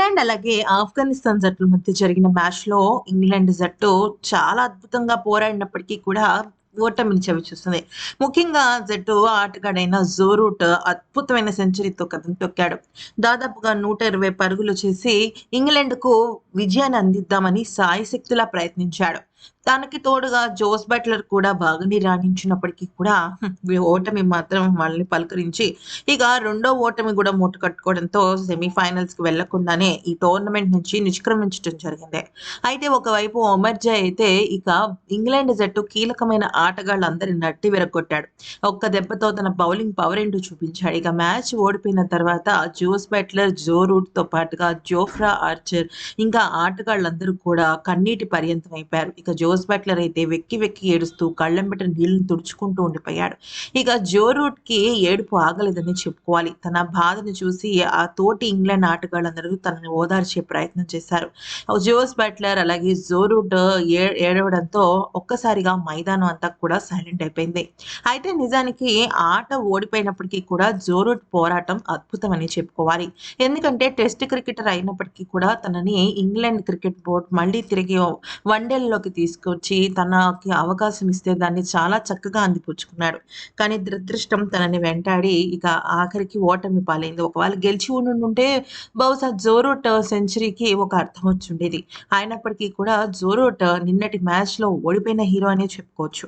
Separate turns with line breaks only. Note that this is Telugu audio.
ఇంగ్లాండ్ అలాగే ఆఫ్ఘనిస్తాన్ జట్ల మధ్య జరిగిన మ్యాచ్‌లో ఇంగ్లాండ్ జట్టు చాలా అద్భుతంగా పోరాడినప్పటికీ కూడా ఓటమిని చవిచూసింది. ముఖ్యంగా జట్టు ఆటగాడైన జో రూట్ అద్భుతమైన సెంచరీతో కథను తొక్కాడు. దాదాపుగా 120 పరుగులు చేసి ఇంగ్లాండ్‌కు విజయాన్ని అందిద్దామని సాయశక్తులా ప్రయత్నించాడు. తనకి తోడుగా జోస్ బట్లర్ కూడా బాగానే రాణించినప్పటికీ కూడా ఓటమి మాత్రం వాళ్ళని పలకరించి ఇక రెండో ఓటమి కూడా మూట కట్టుకోవడంతో సెమీఫైనల్స్‌కి వెళ్ళకుండానే ఈ టోర్నమెంట్ నుంచి నిష్క్రమించడం జరిగింది. అయితే ఒకవైపు ఒమర్జా అయితే ఇక ఇంగ్లాండ్ జట్టు కీలకమైన ఆటగాళ్ళందరిని నట్టి విరగొట్టాడు ఒక్క దెబ్బతో తన బౌలింగ్ పవర్ ఏంటో చూపించాడు. ఇక మ్యాచ్ ఓడిపోయిన తర్వాత జోస్ బట్లర్, జో రూట్‌తో పాటుగా జోఫ్రా ఆర్చర్ ఇంకా ఆటగాళ్ళందరూ కూడా కన్నీటి పర్యంతమైపోయారు. ఇక జోస్ బట్లర్ అయితే వెక్కి వెక్కి ఏడుస్తూ కళ్ళెంబట నీళ్ళను తుడుచుకుంటూ ఉండిపోయాడు. ఇక జో రూట్‌కి ఏడుపు ఆగలేదని చెప్పుకోవాలి. తన బాధను చూసి ఆ తోటి ఇంగ్లాండ్ ఆటగాళ్ళందరూ తనని ఓదార్చే ప్రయత్నం చేశారు. జోస్ బట్లర్ అలాగే జో రూట్ ఏ ఏడవడంతో ఒక్కసారిగా మైదానం అంతా కూడా సైలెంట్ అయిపోయింది. అయితే నిజానికి ఆట ఓడిపోయినప్పటికీ కూడా జో రూట్ పోరాటం అద్భుతమని చెప్పుకోవాలి. ఎందుకంటే టెస్ట్ క్రికెటర్ అయినప్పటికీ కూడా తనని ఇంగ్లాండ్ క్రికెట్ బోర్డ్ మళ్ళీ తిరిగి వన్‌డేల్లోకి తీసుకొచ్చి తనకి అవకాశం ఇస్తే దాన్ని చాలా చక్కగా అందిపుచ్చుకున్నాడు. కానీ దురదృష్టం తనని వెంటాడి ఇక ఆఖరికి ఓటమి పాలైంది. ఒకవేళ గెలిచి ఉండుంటే బహుశా జోరోట్ సెంచరీకి ఒక అర్థం వచ్చుండేది. అయినప్పటికీ కూడా జోరోట్ నిన్నటి మ్యాచ్‌లో ఓడిపోయిన హీరో అనే చెప్పుకోవచ్చు.